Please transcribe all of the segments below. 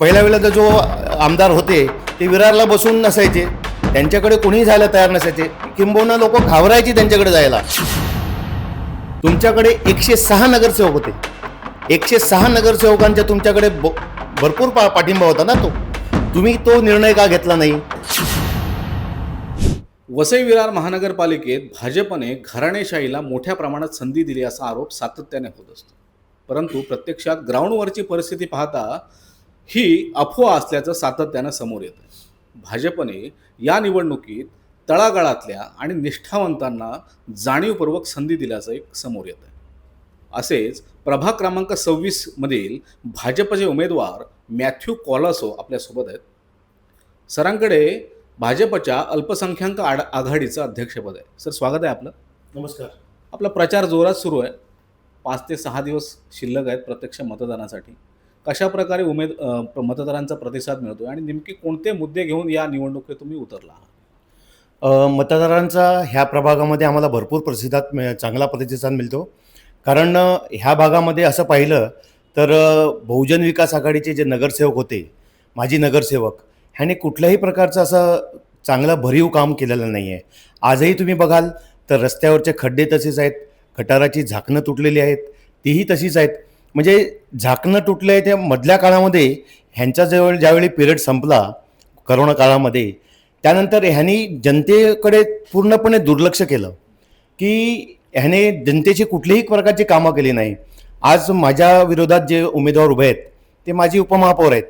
पहिल्या वेळेला जो आमदार होते ते विरारला बसून नसायचे. त्यांच्याकडे कोणीही जायला तयार नसायचे. किंबहुना लोक घाबरायची त्यांच्याकडे जायला. तुमच्याकडे एकशे सहा नगरसेवक होते. एकशे सहा नगरसेवकांच्या तुमच्याकडे ब- भरपूर पा पाठिंबा होता ना तो? तुम्ही तो निर्णय का घेतला नाही? वसई विरार महानगरपालिकेत भाजपने घराणेशाहीला मोठ्या प्रमाणात संधी दिली असा आरोप सातत्याने होत असतो. परंतु प्रत्यक्षात ग्राउंडवरची परिस्थिती पाहता ही अफवा असल्याचं सातत्यानं समोर येतं भाजपने या निवडणुकीत तळागाळातल्या आणि निष्ठावंतांना जाणीवपूर्वक संधी दिल्याचं एक समोर येतं असेच प्रभाग क्रमांक सव्वीस मधील भाजपचे उमेदवार मॅथ्यू कॉलासो आपल्यासोबत आहेत. सरांकडे भाजपच्या अल्पसंख्याक आड आघाडीचं अध्यक्षपद आहे. सर स्वागत आहे आपलं. नमस्कार. आपला प्रचार जोरात सुरू आहे. पाच ते सहा दिवस शिल्लक आहेत प्रत्यक्ष मतदानासाठी. कशा प्रकारे उमेद प्र- मतदारांचा प्रतिसाद मिळतोय आणि नेमके कोणते मुद्दे घेऊन या निवडणुकीत तुम्ही उतरला आहात? मतदारांचा ह्या प्रभागामध्ये आम्हाला भरपूर प्रतिसाद मिळ चांगला प्रतिसाद मिळतो. कारण ह्या भागामध्ये असं पाहिलं तर बहुजन विकास आघाडीचे जे नगरसेवक होते माजी नगरसेवक ह्याने कुठल्याही प्रकारचं असं चांगलं भरीव काम केलेलं नाही आहे आजही तुम्ही बघाल तर रस्त्यावरचे खड्डे तसेच आहेत गटाराची झाकणं तुटलेली आहेत तीही तशीच आहेत. म्हणजे झाकणं तुटलं आहे त्या मधल्या काळामध्ये ह्यांचा जवळ ज्यावेळी पिरियड संपला करोना काळामध्ये त्यानंतर ह्यांनी जनतेकडे पूर्णपणे दुर्लक्ष केलं की ह्याने जनतेची कुठलीही प्रकारची कामं केली नाही. आज माझ्या विरोधात जे उमेदवार उभे आहेत ते माझी उपमहापौर आहेत.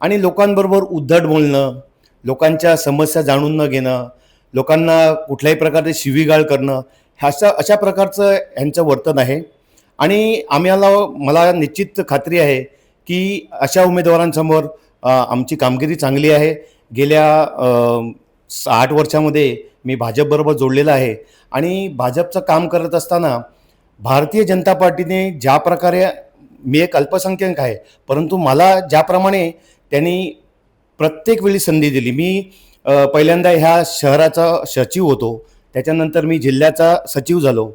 आणि लोकांबरोबर उद्धट बोलणं लोकांच्या समस्या जाणून न घेणं लोकांना कुठल्याही प्रकारचे शिवीगाळ करणं ह्याचा अशा प्रकारचं ह्यांचं वर्तन आहे. आणि आम्हाला मला निश्चित खात्री आहे की अशा उमेदवारांसमोर आमची कामगिरी चांगली आहे. गेल्या आठ वर्षामध्ये मी भाजपबरोबर जोडलेला आहे. आणि भाजपचं काम करत असताना भारतीय जनता पार्टीने ज्या प्रकारे मी एक अल्पसंख्याक आहे परंतु मला ज्याप्रमाणे त्यांनी प्रत्येक वेळी संधी दिली. मी पहिल्यांदा ह्या शहराचा सचिव होतो. त्याच्यानंतर मी जिल्ह्याचा सचिव झालो.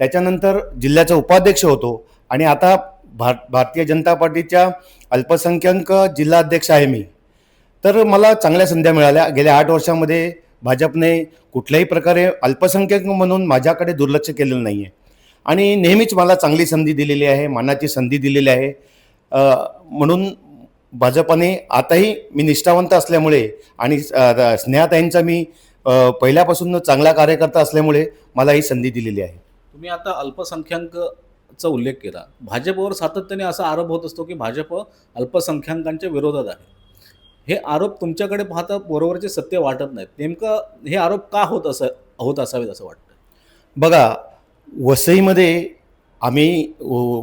त्याच्यानंतर जिल्ह्याचा उपाध्यक्ष होतो. आणि आता भार भारतीय जनता पार्टीच्या अल्पसंख्याक जिल्हाध्यक्ष आहे मी. तर मला चांगल्या संध्या मिळाल्या. गेल्या आठ वर्षामध्ये भाजपने कुठल्याही प्रकारे अल्पसंख्याक म्हणून माझ्याकडे दुर्लक्ष केलेलं नाही आहे आणि नेहमीच मला चांगली संधी दिलेली आहे मानाची संधी दिलेली आहे. म्हणून भाजपाने आताही मी निष्ठावंत असल्यामुळे आणि स्नेहाताईंचा मी पहिल्यापासून चांगला कार्यकर्ता असल्यामुळे मला ही संधी दिलेली आहे. तुम्ही आता अल्पसंख्याकचा उल्लेख केला. भाजपवर सातत्याने असा आरोप होत असतो की भाजप अल्पसंख्याकांच्या विरोधात आहे. हे आरोप तुमच्याकडे पाहता बरोबरचे सत्य वाटत नाहीत. नेमकं हे आरोप का होत असं होत असावेत असं वाटतं बघा वसईमध्ये आम्ही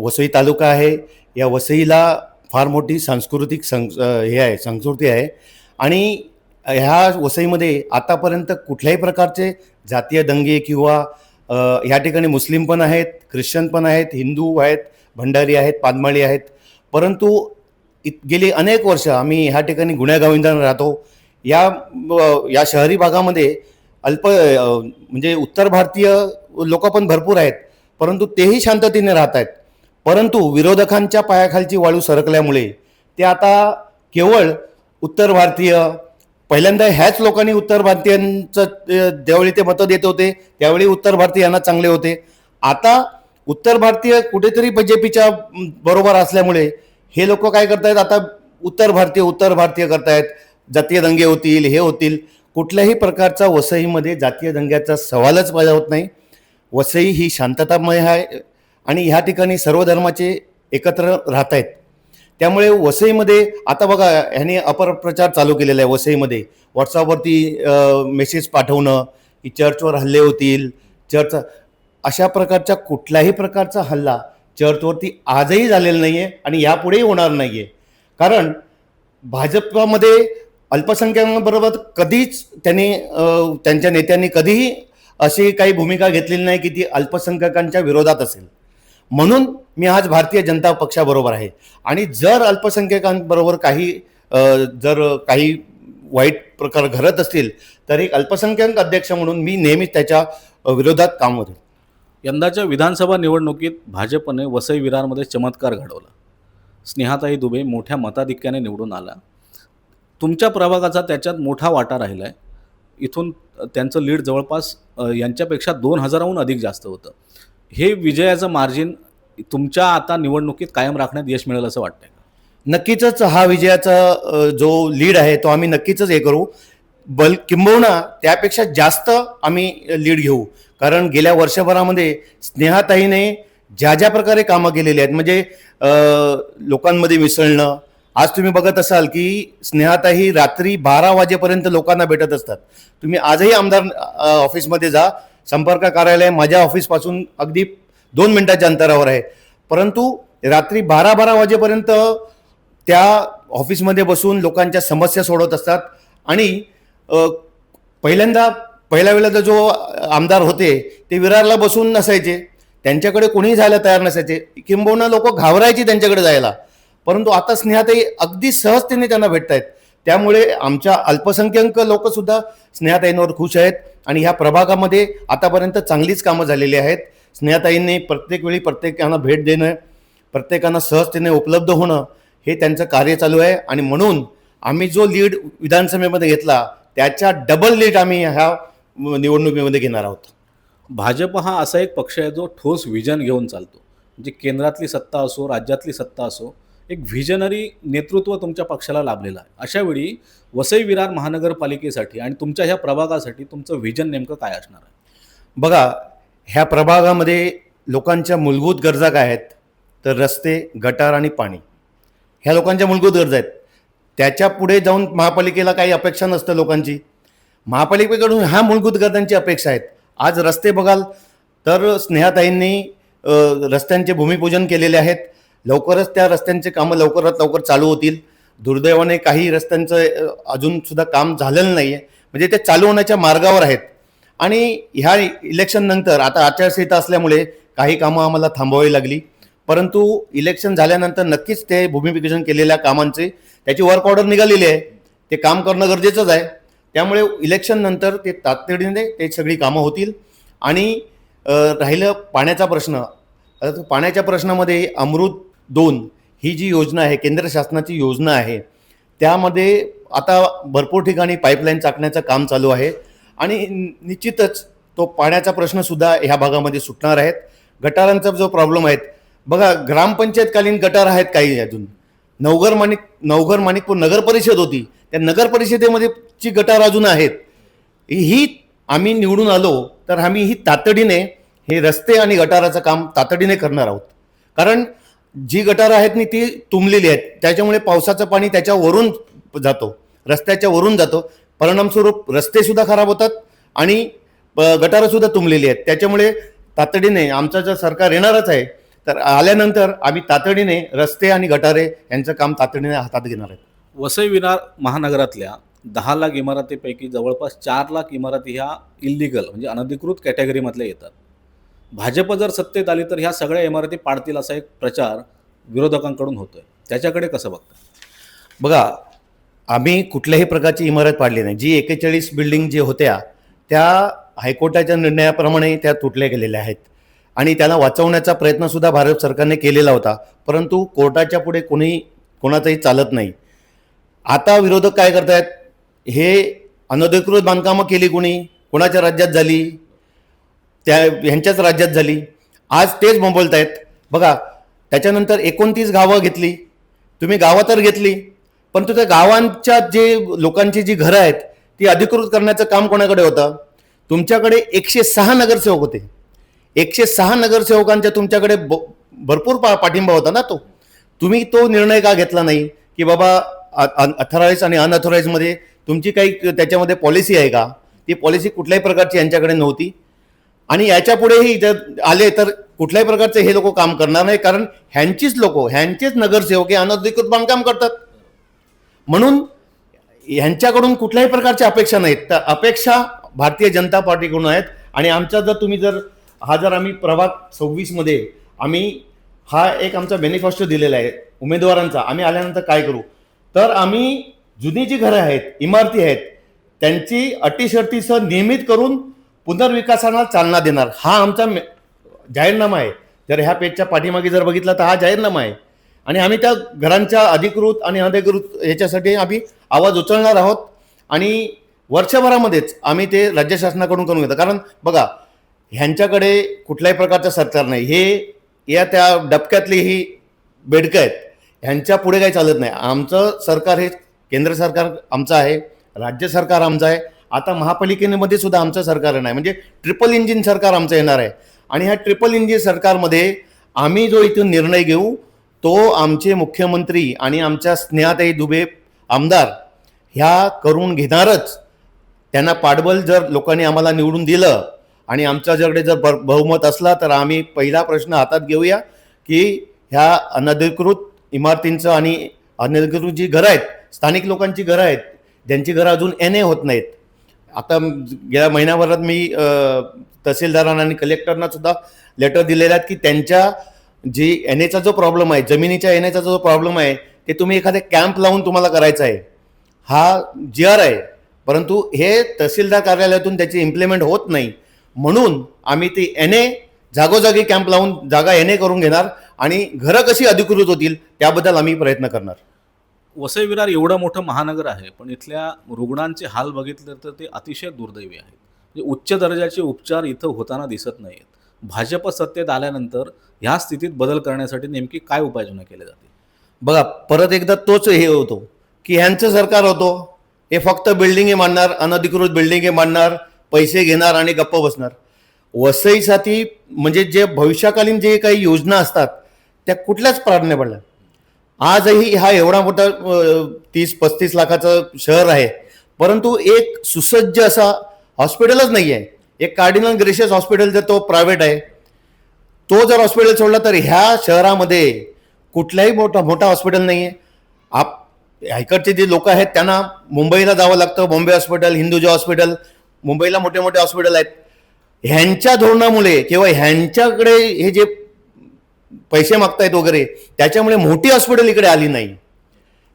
वसई तालुका आहे. या वसईला फार मोठी सांस्कृतिक सं हे आहे संस्कृती आहे. आणि ह्या वसईमध्ये आतापर्यंत कुठल्याही प्रकारचे जातीय दंगे किंवा ह्या ठिकाणी मुस्लिम पण आहेत ख्रिश्चन पण आहेत हिंदू आहेत भंडारी आहेत पानमाळी आहेत. परंतु इत गेली अनेक वर्ष आम्ही ह्या ठिकाणी गुन्हेगाविंदाने राहतो. या या शहरी भागामध्ये अल्प म्हणजे उत्तर भारतीय लोक पण भरपूर आहेत. परंतु तेही शांततेने राहत आहेत. परंतु विरोधकांच्या पायाखालची वाळू सरकल्यामुळे ते आता केवळ उत्तर भारतीय पहिल्यांदा ह्याच लोकांनी उत्तर भारतीयांचं ज्यावेळी ते मतं देत होते त्यावेळी उत्तर भारतीय यांना चांगले होते. आता उत्तर भारतीय कुठेतरी बीजेपीच्या बरोबर असल्यामुळे हे लोक काय करतायत? आता उत्तर भारतीय उत्तर भारतीय करतायत. जातीय दंगे होतील हे होतील. कुठल्याही प्रकारचा वसईमध्ये जातीय दंग्याचा सवालच माझा होत नाही. वसई ही शांततामय आहे आणि ह्या ठिकाणी सर्व धर्माचे एकत्र राहत आहेत त्यामुळे वसईमध्ये आता बघा ह्याने अपप्रचार चालू केलेला आहे वसईमध्ये. व्हॉट्सअपवरती मेसेज पाठवणं की चर्चवर हल्ले होतील चर्च अशा प्रकारच्या कुठल्याही प्रकारचा हल्ला चर्चवरती आजही झालेला नाही आहे आणि यापुढेही होणार नाही आहे कारण भाजपमध्ये अल्पसंख्याकांबरोबर कधीच त्यांनी त्यांच्या नेत्यांनी कधीही अशी काही भूमिका घेतलेली नाही की ती अल्पसंख्याकांच्या विरोधात असेल. म्हणून मी आज भारतीय जनता पक्षाबरोबर आहे. आणि जर अल्पसंख्याकांबरोबर काही जर काही वाईट प्रकार घडत असतील तर एक अल्पसंख्याक अध्यक्ष म्हणून मी नेहमीच त्याच्या विरोधात काम करेन. यंदाच्या विधानसभा निवडणुकीत भाजपने वसई विरारमध्ये चमत्कार घडवला. स्नेहाताई दुबे मोठ्या मताधिक्याने निवडून आला तुमच्या प्रभागाचा त्याच्यात मोठा वाटा राहिला आहे इथून त्यांचं लीड जवळपास यांच्यापेक्षा दोन हजाराहून अधिक जास्त होतं. हे विजयाचं मार्जिन तुमच्या आता निवडणुकीत कायम राखण्यात यश मिळेल असं वाटतंय नक्कीच हा विजयाचा जो लीड आहे तो आम्ही नक्कीच हे करू. बल किंबहुना त्यापेक्षा जास्त आम्ही लीड घेऊ. कारण गेल्या वर्षभरामध्ये स्नेहाताईने ज्या ज्या प्रकारे कामं केलेली आहेत म्हणजे लोकांमध्ये मिसळणं. आज तुम्ही बघत असाल की स्नेहाताई रात्री बारा वाजेपर्यंत लोकांना भेटत असतात. तुम्ही आजही आमदार ऑफिसमध्ये जा. संपर्क कार्यालय माझ्या ऑफिसपासून अगदी दोन मिनिटाच्या अंतरावर आहे. परंतु रात्री बारा बारा वाजेपर्यंत त्या ऑफिसमध्ये बसून लोकांच्या समस्या सोडवत असतात. आणि पहिल्यांदा पहिल्या वेळेला जो आमदार होते ते विरारला बसून नसायचे. त्यांच्याकडे कोणीही जायला तयार नसायचे. किंबहुना लोक घाबरायची त्यांच्याकडे जायला. परंतु आता स्नेहाताई अगदी सहजतेने त्यांना भेटत आहेत त्यामुळे आमच्या अल्पसंख्याक लोकसुद्धा स्नेहाताईंवर खुश आहेत. आणि ह्या प्रभागामध्ये आतापर्यंत चांगलीच कामं झालेली आहेत. स्नेहाताईंनी प्रत्येक वेळी प्रत्येकांना भेट देणं प्रत्येकांना सहजतेने उपलब्ध होणं हे त्यांचं कार्य चालू आहे. आणि म्हणून आम्ही जो लीड विधानसभेमध्ये घेतला त्याच्या डबल लीड आम्ही ह्या निवडणुकीमध्ये घेणार आहोत. भाजप हा असा एक पक्ष आहे जो ठोस विजन घेऊन चालतो. म्हणजे केंद्रातली सत्ता असो राज्यातली सत्ता असो एक व्हिजनरी नेतृत्व तुमच्या पक्षाला लाभलेलं आहे. अशा वेळी वसई विरार महानगरपालिकेसाठी आणि तुमच्या ह्या प्रभागासाठी तुमचं व्हिजन नेमकं काय असणार आहे? बघा ह्या प्रभागामध्ये लोकांच्या मूलभूत गरजा काय आहेत? तर रस्ते गटार आणि पाणी. ह्या लोकांच्या मूलभूत गरजा आहेत. त्याच्या पुढे जाऊन महापालिकेला काही अपेक्षा नसतं लोकांची. महापालिकेकडून ह्या मूलभूत गरजांची अपेक्षा आहेत. आज रस्ते बघाल तर स्नेहाताईंनी रस्त्यांचे भूमिपूजन केलेले आहेत. लवकरच त्या रस्त्यांचे कामं लवकरात लवकर चालू होतील. दुर्दैवाने काही रस्त्यांचं अजूनसुद्धा काम झालेलं नाही आहे म्हणजे ते चालू होण्याच्या मार्गावर आहेत. आणि ह्या इलेक्शननंतर आता आचारसंहिता असल्यामुळे काही कामं आम्हाला थांबवावी लागली. परंतु इलेक्शन झाल्यानंतर नक्कीच ते भूमिपूजन केलेल्या कामांचे त्याची वर्क ऑर्डर निघालेली आहे. ते काम करणं गरजेचंच आहे. त्यामुळे इलेक्शननंतर ते तातडीने ते सगळी कामं होतील. आणि राहिलं पाण्याचा प्रश्न. पाण्याच्या प्रश्नामध्ये अमृत दोन ही जी योजना आहे केंद्र शासनाची योजना आहे त्यामध्ये आता भरपूर ठिकाणी पाईपलाईन चाकण्याचं काम चालू आहे आणि निश्चितच तो पाण्याचा प्रश्नसुद्धा ह्या भागामध्ये सुटणार आहेत. गटारांचा जो प्रॉब्लेम आहेत बघा ग्रामपंचायतकालीन गटार आहेत काही अजून. नवघर माणिक नवघर माणिकपूर नगर परिषद होती. त्या नगर परिषदेमध्ये ची गटार अजून आहेत. ही आम्ही निवडून आलो तर आम्ही ही तातडीने हे रस्ते आणि गटाराचं काम तातडीने करणार आहोत. कारण जी गटारं आहेत नी ती तुंबलेली आहेत. त्याच्यामुळे पावसाचं पाणी त्याच्यावरून जातो. रस्त्याच्या वरून जातो. परिणामस्वरूप रस्तेसुद्धा खराब होतात आणि प- तुंबलेली आहेत. त्याच्यामुळे तातडीने आमचं जर सरकार येणारच आहे तर आल्यानंतर आम्ही तातडीने रस्ते आणि गटारे यांचं काम तातडीने हातात घेणार आहेत. वसई विरार महानगरातल्या दहा लाख इमारतीपैकी जवळपास चार लाख इमारती ह्या इल्लिगल म्हणजे अनधिकृत कॅटेगरीमधल्या येतात. भाजप जर सत्तेत आली तर ह्या सगळ्या इमारती पाडतील असा एक प्रचार विरोधकांकडून होतो आहे त्याच्याकडे कसं बघतं? बघा आम्ही कुठल्याही प्रकारची इमारत पाडली नाही. जी एकेचाळीस बिल्डिंग जे होत्या त्या हायकोर्टाच्या निर्णयाप्रमाणे त्या तुटल्या गेलेल्या आहेत. आणि त्याला वाचवण्याचा प्रयत्नसुद्धा भारत सरकारने केलेला होता. परंतु कोर्टाच्या पुढे कोणी कोणाचंही चालत नाही. आता विरोधक काय करतायत? हे अनधिकृत बांधकामं केली कोणी? कोणाच्या राज्यात झाली? त्या ह्यांच्याच राज्यात झाली. आज तेच बोंबलत आहेत. बघा त्याच्यानंतर एकोणतीस गावं घेतली. तुम्ही गावं तर घेतली परंतु त्या गावांच्या जे लोकांची जी घरं आहेत ती अधिकृत करण्याचं काम कोणाकडे होतं? तुमच्याकडे एकशे सहा नगरसेवक होते. एकशे सहा नगरसेवकांच्या तुमच्याकडे ब- भरपूर पा पाठिंबा होता ना तो. तुम्ही तो निर्णय का घेतला नाही? की बाबा अथॉराईज आणि अनऑथॉराईजमध्ये तुमची काही त्याच्यामध्ये पॉलिसी आहे का? ती पॉलिसी कुठल्याही प्रकारची यांच्याकडे नव्हती. आणि याच्या पुढेही जर आले तर कुठल्याही प्रकारचे हे लोक काम करणार नाही कारण ह्यांचीच लोक ह्यांचेच नगरसेवक हे अनधिकृत बांधकाम करतात. म्हणून ह्यांच्याकडून कुठल्याही प्रकारच्या अपेक्षा नाहीत. तर अपेक्षा भारतीय जनता पार्टीकडून आहेत. आणि आमचा जर तुम्ही जर हा जर आम्ही प्रभाग सव्वीसमध्ये आम्ही हा एक आमचा मॅनिफेस्टो दिलेला आहे उमेदवारांचा आम्ही आल्यानंतर काय करू? तर आम्ही जुनी जी घरं आहेत इमारती आहेत त्यांची अटीशर्टीसह नियमित करून पुनर्विकासाला चालना देणार. हा आमचा मे- जाहीरनामा आहे. जर ह्या पेजच्या पाठीमागे जर बघितला तर हा जाहीरनामा आहे. आणि आम्ही त्या घरांच्या अधिकृत आणि अनधिकृत याच्यासाठी आम्ही आवाज उचलणार आहोत. आणि वर्षभरामध्येच आम्ही ते राज्य शासनाकडून करून घेतो. कारण बघा ह्यांच्याकडे कुठल्याही प्रकारचं सरकार नाही. हे या त्या डबक्यातली ही बेडकं आहेत. ह्यांच्या पुढे काही चालत नाही. आमचं सरकार हे केंद्र सरकार आमचं आहे. राज्य सरकार आमचं आहे. आता महापालिकेमध्ये सुद्धा आमचं सरकार नाही म्हणजे ट्रिपल इंजिन सरकार आमचं येणार आहे. आणि ह्या ट्रिपल इंजिन सरकारमध्ये आम्ही जो इथून निर्णय घेऊ तो आमचे मुख्यमंत्री आणि आमच्या स्नेहाताई दुबे आमदार ह्या करून घेणारच. त्यांना पाठबळ जर लोकांनी आम्हाला निवडून दिलं आणि आमच्याकडे जर ब- बहुमत असला तर आम्ही पहिला प्रश्न हातात घेऊया की ह्या अनधिकृत इमारतींचं आणि अनधिकृत जी घरं आहेत स्थानिक लोकांची घरं आहेत ज्यांची घरं अजून एन ए होत नाहीत. आता गेल्या महिन्याभरात मी तहसीलदारांना आणि कलेक्टरना सुद्धा लेटर दिलेल्या आहेत की त्यांच्या जी एन एचा जो प्रॉब्लेम आहे जमिनीच्या एन एचा जो प्रॉब्लेम आहे ते तुम्ही एखादे कॅम्प लावून तुम्हाला करायचा आहे. हा जी आर आहे. परंतु हे तहसीलदार कार्यालयातून त्याची इम्प्लिमेंट होत नाही. म्हणून आम्ही ती एन ए जागोजागी कॅम्प लावून जागा एन ए करून घेणार आणि घरं कशी अधिकृत होतील त्याबद्दल आम्ही प्रयत्न करणार. वसई विरार एवढं मोठं महानगर आहे पण इथल्या रुग्णांचे हाल बघितले तर ते अतिशय दुर्दैवी आहेत. म्हणजे उच्च दर्जाचे उपचार इथं होताना दिसत नाहीत भाजप सत्तेत आल्यानंतर ह्या स्थितीत बदल करण्यासाठी नेमकी काय उपाययोजना केल्या जाते बघा परत एकदा तोच हे होतो की ह्यांचं सरकार होतो हे फक्त बिल्डिंगे मांडणार अनधिकृत बिल्डिंगे मांडणार पैसे घेणार आणि गप्प बसणार. वसईसाठी म्हणजे जे भविष्यकालीन जे काही योजना असतात त्या कुठल्याच प्राधान्य पडल्या. आजही हा एवढा मोठा तीस पस्तीस लाखाचं शहर आहे. परंतु एक सुसज्ज असा हॉस्पिटलच नाही आहे एक कार्डिनल ग्रेशियस हॉस्पिटल जर तो प्रायव्हेट आहे तो जर हॉस्पिटल सोडला तर ह्या शहरामध्ये कुठलाही मोठा मोठा हॉस्पिटल नाही आहे आप इकडचे जे लोक आहेत त्यांना मुंबईला जावं लागतं बॉम्बे हॉस्पिटल हिंदुजा हॉस्पिटल मुंबईला मोठे मोठे हॉस्पिटल आहेत. ह्यांच्या धोरणामुळे किंवा ह्यांच्याकडे हे जे पैसे मागतायत वगैरे त्याच्यामुळे मोठी हॉस्पिटल इकडे आली नाही.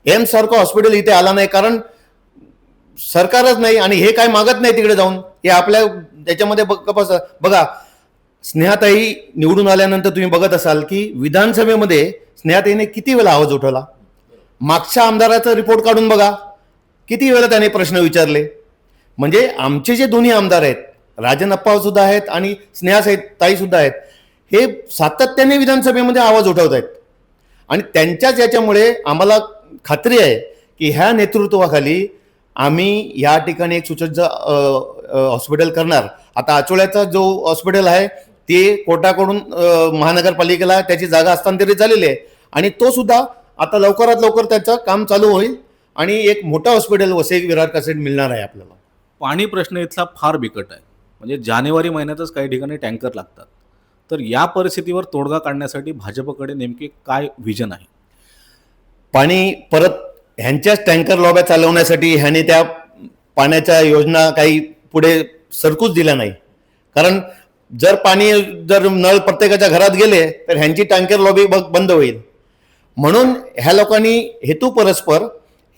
एम्ससारखं हॉस्पिटल इथे आला नाही कारण सरकारच नाही आणि हे काय मागत नाही तिकडे जाऊन. हे आपल्या त्याच्यामध्ये बघ बघा स्नेहाताई निवडून आल्यानंतर तुम्ही बघत असाल की विधानसभेमध्ये स्नेहाताईने किती वेळा आवाज उठवला? मागच्या आमदाराचा रिपोर्ट काढून बघा. किती वेळा त्याने प्रश्न विचारले? म्हणजे आमचे जे दोन्ही आमदार आहेत राजन अप्पा सुद्धा आहेत आणि स्नेहा ताई सुद्धा आहेत हे सातत्याने विधानसभेमध्ये आवाज उठवत आहेत. आणि त्यांच्याच याच्यामुळे आम्हाला खात्री आहे की ह्या नेतृत्वाखाली आम्ही या ठिकाणी एक सुसज्ज हॉस्पिटल करणार. आता आचोळ्याचा जो हॉस्पिटल आहे ते कोर्टाकडून महानगरपालिकेला त्याची जागा हस्तांतरित झालेली आहे. आणि तो सुद्धा आता लवकरात लवकर त्याचं काम चालू होईल आणि एक मोठा हॉस्पिटल वसई विरार कसेट मिळणार आहे आपल्याला. पाणी प्रश्न इथला फार बिकट आहे. म्हणजे जानेवारी महिन्यातच काही ठिकाणी टँकर लागतात. तर या परिस्थितीवर तोडगा काढण्यासाठी भाजपकडे नेमके काय व्हिजन आहे? पाणी परत ह्यांच्याच टँकर लॉब्या चालवण्यासाठी ह्याने त्या पाण्याच्या योजना काही पुढे सरकूच दिल्या नाही. कारण जर पाणी जर नळ प्रत्येकाच्या घरात गेले तर ह्यांची टँकर लॉबी बघ बंद होईल. म्हणून ह्या लोकांनी हेतू परस्पर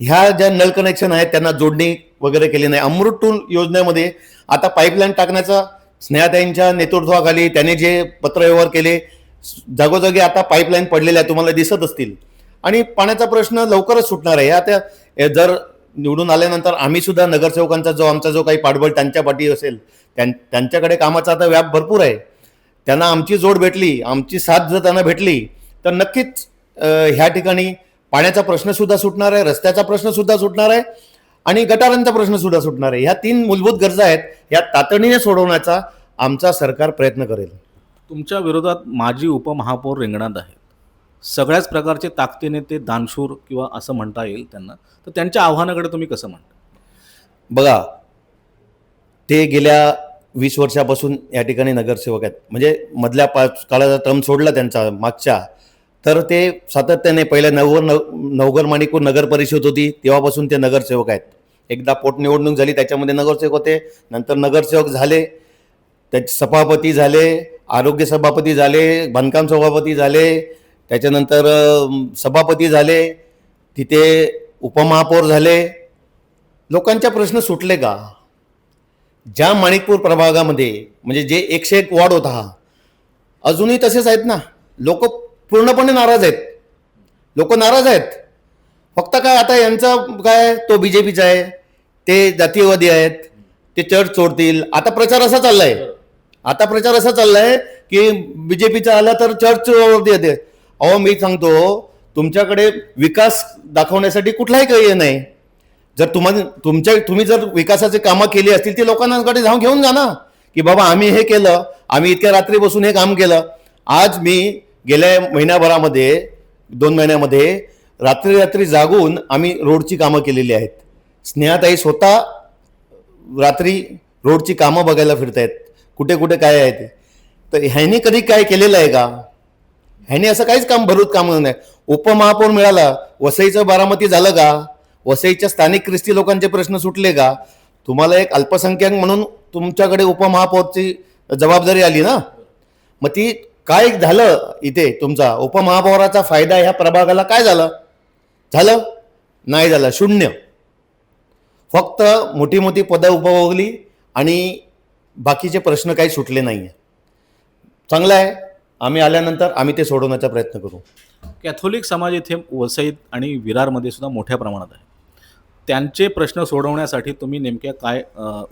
ह्या ज्या नळ कनेक्शन आहेत त्यांना जोडणी वगैरे केली नाही. अमृत टूल योजनेमध्ये आता पाईपलाईन टाकण्याचा स्नेहाताईंच्या नेतृत्वाखाली त्याने जे पत्रव्यवहार केले जागोजागी आता पाईपलाईन पडलेल्या तुम्हाला दिसत असतील. आणि पाण्याचा प्रश्न लवकरच सुटणार आहे. आता जर निवडून आल्यानंतर आम्ही सुद्धा नगरसेवकांचा जो आमचा जो काही पाठबळ त्यांच्या पाठी असेल त्यां त्यांच्याकडे कामाचा आता व्याप भरपूर आहे. त्यांना आमची जोड भेटली आमची साथ जर त्यांना भेटली तर नक्कीच ह्या ठिकाणी पाण्याचा प्रश्नसुद्धा सुटणार आहे रस्त्याचा प्रश्नसुद्धा सुटणार आहे. आणि गटारांचा प्रश्न सुद्धा सुटणार आहे. ह्या तीन मूलभूत गरजा आहेत. या तातडीने सोडवण्याचा आमचा सरकार प्रयत्न करेल. तुमच्या विरोधात माजी उपमहापौर रिंगणात आहेत. सगळ्याच प्रकारचे ताकदीने ते दानशूर किंवा असं म्हणता येईल त्यांना. तर त्यांच्या आव्हानाकडे तुम्ही कसं म्हणता? बघा ते गेल्या वीस वर्षापासून या ठिकाणी नगरसेवक आहेत. म्हणजे मधल्या पाच काळाचा टर्म सोडला त्यांचा मागच्या. तर ते सातत्याने पहिल्या नवगर नव नवगर माणिकपूर नगर परिषद होती तेव्हापासून ते नगरसेवक आहेत. एकदा पोटनिवडणूक झाली त्याच्यामध्ये नगरसेवक होते. नंतर नगरसेवक झाले त्याचे सभापती झाले आरोग्य सभापती झाले बांधकाम सभापती झाले त्याच्यानंतर सभापती झाले तिथे उपमहापौर झाले. लोकांच्या प्रश्न सुटले का? ज्या माणिकपूर प्रभागामध्ये म्हणजे जे एकशे एक वॉर्ड होता हा अजूनही तसेच आहेत ना? लोक पूर्णपणे नाराज आहेत. लोक नाराज आहेत. फक्त काय आता यांचा काय तो बी जे पीचा आहे. ते जातीयवादी आहेत ते चर्च सोडतील. आता प्रचार असा चाललाय. आता प्रचार असा चाललाय की बीजेपीचा आला तर चर्च वरती येते. अहो मी सांगतो तुमच्याकडे विकास दाखवण्यासाठी कुठलाही काही हे नाही. जर तुम्हाला तुमच्या तुम्ही जर विकासाचे कामं केली असतील ती लोकांकडे जाऊन घेऊन जा ना. की बाबा आम्ही हे केलं आम्ही इतक्या रात्री बसून हे काम केलं. आज मी गेल्या महिन्याभरामध्ये दोन महिन्यामध्ये रात्री रात्री जागून आम्ही रोडची कामं केलेली आहेत. स्नेहाताई स्वतः रात्री रोडची कामं बघायला फिरतायत. कुठे कुठे काय आहे ते? तर ह्याने कधी काय केलेलं आहे का? ह्याने असं काहीच काम भरूत काम नाही. उपमहापौर मिळाला. वसईचं बारामती झालं का? वसईच्या स्थानिक ख्रिस्ती लोकांचे प्रश्न सुटले का? तुम्हाला एक अल्पसंख्याक म्हणून तुमच्याकडे उपमहापौरची जबाबदारी आली ना? मग ती काय झालं इथे तुमचा? उपमहापौराचा फायदा ह्या प्रभागाला काय झालं? झालं? नाही झालं. शून्य. फक्त मोठी मोठी पदं उपभोगली आणि बाकीचे प्रश्न काही सुटले नाही आहे चांगलं आहे. आम्ही आल्यानंतर आम्ही ते सोडवण्याचा प्रयत्न करू. कॅथोलिक समाज इथे वसईत आणि विरारमध्ये सुद्धा मोठ्या प्रमाणात आहे. त्यांचे प्रश्न सोडवण्यासाठी तुम्ही नेमक्या काय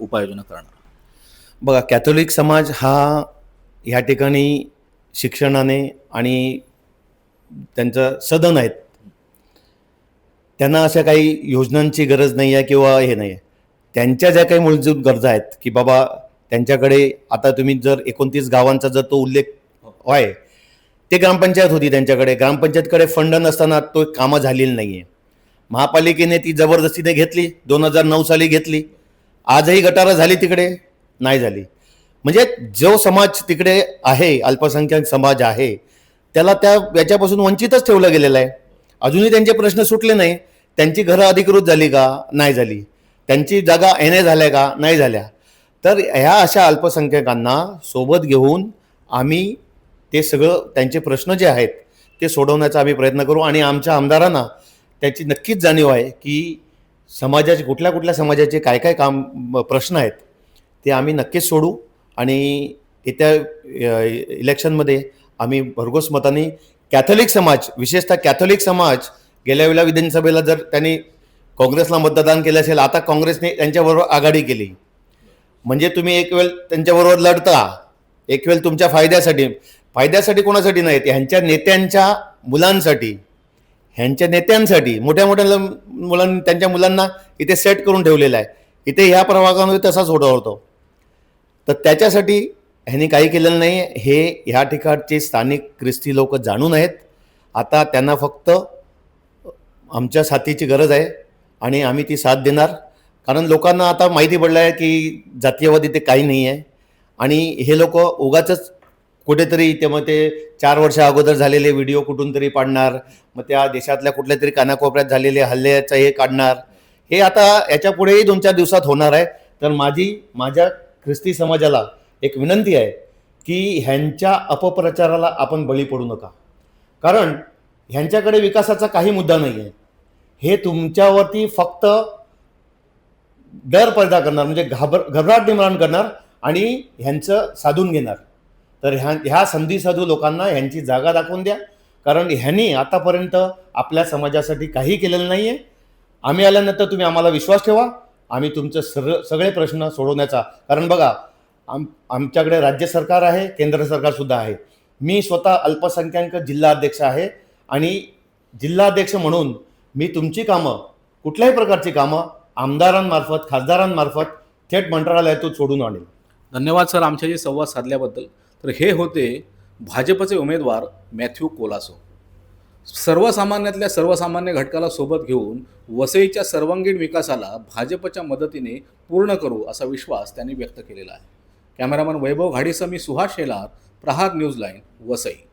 उपाययोजना करणार? बघा कॅथोलिक समाज हा ह्या ठिकाणी शिक्षणाने आणि त्यांचं सदन आहेत. त्यांना अशा काही योजनांची गरज नाही आहे किंवा हे नाही आहे. त्यांच्या ज्या काही मूलभूत गरजा आहेत की बाबा त्यांच्याकडे आता तुम्ही जर एकोणतीस गावांचा जर तो उल्लेख आहे ते ग्रामपंचायत होती त्यांच्याकडे. ग्रामपंचायतकडे फंड नसताना तो कामं झालेली नाही आहे महापालिकेने ती जबरदस्तीने घेतली दोन हजार नऊ साली घेतली. आजही गटारं झाली तिकडे? नाही झाली. म्हणजे जो समाज तिकडे आहे अल्पसंख्याक समाज आहे त्याला त्या याच्यापासून वंचितच ठेवलं गेलेलं आहे. अजूनही त्यांचे प्रश्न सुटले नाही. त्यांची घरं अधिकृत झाली का? नाही झाली. त्यांची जागा एन ए झाल्या का? नाही झाल्या. तर ह्या अशा अल्पसंख्याकांना सोबत घेऊन आम्ही ते सगळं त्यांचे प्रश्न जे आहेत ते सोडवण्याचा आम्ही प्रयत्न करू आणि आमच्या आमदारांना त्याची नक्कीच जाणीव आहे की समाजाचे कुठल्या कुठल्या समाजाचे काय काय काम प्रश्न आहेत ते आम्ही नक्कीच सोडू आणि येत्या इलेक्शनमध्ये आम्ही भरघोस मताने कॅथोलिक समाज विशेषतः कॅथोलिक समाज गेल्या वेळेला विधानसभेला जर त्यांनी काँग्रेसला मतदान केलं असेल आता काँग्रेसने त्यांच्याबरोबर आघाडी केली. म्हणजे तुम्ही एक वेळ त्यांच्याबरोबर लढता एक वेळ तुमच्या फायद्यासाठी. फायद्यासाठी कोणासाठी नाही ह्यांच्या नेत्यांच्या मुलांसाठी. ह्यांच्या नेत्यांसाठी. मोठ्या मोठ्या मुलां मुलांनी त्यांच्या मुलांना इथे सेट करून ठेवलेलं आहे. इथे ह्या प्रभागामध्ये तसाच होतो. तर त्याच्यासाठी ह्यांनी काही केलेलं नाही हे ह्या ठिकाणचे स्थानिक ख्रिस्ती लोक जाणून आहेत. आता त्यांना फक्त आमच्या साथीची गरज आहे आणि आम्ही ती साथ देणार. कारण लोकांना आता माहिती पडलं आहे की जातीयवादी ते काही नाही आहे आणि हे लोक उगाच कुठेतरी ते मग ते चार वर्ष अगोदर झालेले व्हिडिओ कुठून तरी पाडणार मग त्या देशातल्या कुठल्या तरी कानाकोपऱ्यात झालेले हल्ल्याचं हे काढणार. हे आता याच्या पुढेही दोन चार दिवसात होणार आहे. तर माझी माझ्या ख्रिस्ती समाजाला एक विनंती आहे की ह्यांच्या अपप्रचाराला आपण बळी पडू नका. कारण ह्यांच्याकडे विकासाचा काही मुद्दा नाही आहे हे तुमच्यावरती फक्त डर पैदा करणार म्हणजे घाबर घबराट निर्माण करणार आणि ह्यांचं साधून घेणार. तर ह्या ह्या संधी साधू लोकांना ह्यांची जागा दाखवून द्या. कारण ह्यांनी आतापर्यंत आपल्या समाजासाठी काही केलेलं नाही आहे आम्ही आल्यानंतर तुम्ही आम्हाला विश्वास ठेवा. आम्ही तुमचं सर सगळे प्रश्न सोडवण्याचा कारण बघा आम आमच्याकडे राज्य सरकार आहे केंद्र सरकारसुद्धा आहे. मी स्वतः अल्पसंख्याक जिल्हाध्यक्ष आहे आणि जिल्हाध्यक्ष म्हणून मी तुमची कामं कुठल्याही प्रकारची कामं आमदारांमार्फत खासदारांमार्फत थेट मंत्रालयातून सोडून आणेल धन्यवाद सर आमच्याशी संवाद साधल्याबद्दल. तर हे होते भाजपचे उमेदवार मॅथ्यू कोलासो. सर्वसामान्यातल्या सर्वसामान्य घटकाला सोबत घेऊन वसईच्या सर्वांगीण विकासाला भाजपच्या मदतीने पूर्ण करू असा विश्वास त्यांनी व्यक्त केलेला आहे. कॅमेरामन वैभव घाडीसह मी सुहास शेलार प्रहार न्यूज लाईन वसई.